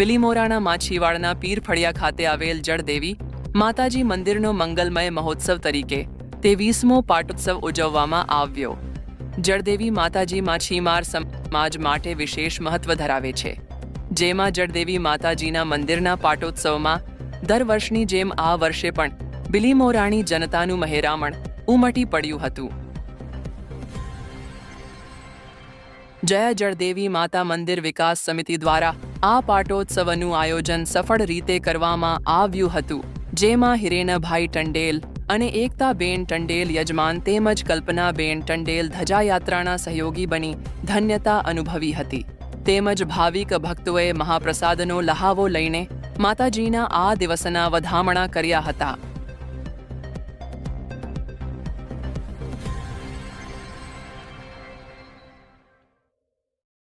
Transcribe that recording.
બિલીમોરાના માછીવાડના પીરફળિયા ખાતે આવેલ જળદેવી માતાજી મંદિરનો મંગલમય મહોત્સવ તરીકે તેવીસમો પાટોત્સવ ઉજવવામાં આવ્યો. જળદેવી માતાજી માછીમાર સમાજ માટે વિશેષ મહત્વ ધરાવે છે. જેમાં જળદેવી માતાજીના મંદિરના પાટોત્સવમાં દર વર્ષની જેમ આ વર્ષે પણ બિલીમોરાણી જનતાનું મહેરામણ ઉમટી પડ્યું હતું. જયા જળદેવી માતા મંદિર વિકાસ સમિતિ દ્વારા આ પાટોત્સવનું આયોજન સફળ રીતે કરવામાં આવ્યું હતું. જેમાં હિરેનભાઈ ટંડેલ અને એકતાબેન ટંડેલ યજમાન તેમજ કલ્પનાબેન ટંડેલ ધજાયાત્રાના સહયોગી બની ધન્યતા અનુભવી હતી. તેમજ ભાવિક ભક્તોએ મહાપ્રસાદનો લહાવો લઈને માતાજીના આ દિવસના વધામણા કર્યા હતા.